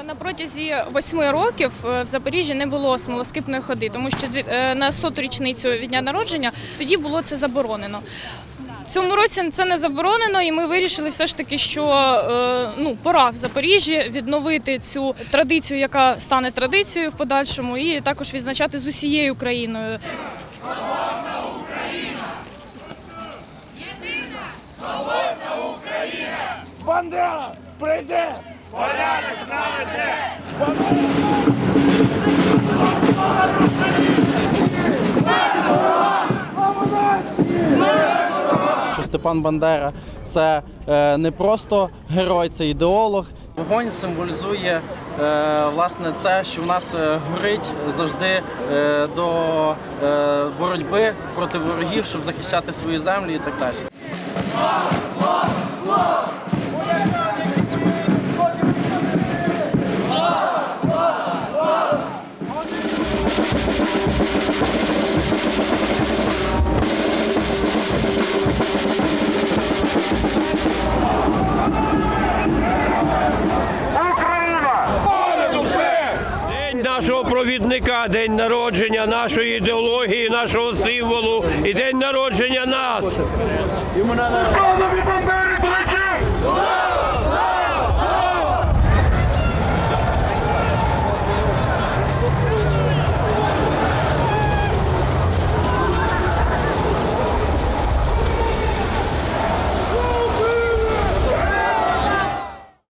Е, На протязі восьми років е, в Запоріжжі не було смолоскипної ходи, тому що е, на соту річницю від дня народження тоді було це заборонено. Цьому році це не заборонено, і ми вирішили все ж таки, що ну пора в Запоріжжі відновити цю традицію, яка стане традицією в подальшому, і також відзначати з усією країною. Бандера прийде! Порядок наведе! що Степан Бандера це е, не просто герой, це ідеолог. Вогонь символізує е, власне це, що в нас е, горить завжди е, до е, боротьби проти ворогів, щоб захищати свої землі і так далі. Понад нашого провідника, день народження нашої ідеології, нашого символу і день народження нас. Слава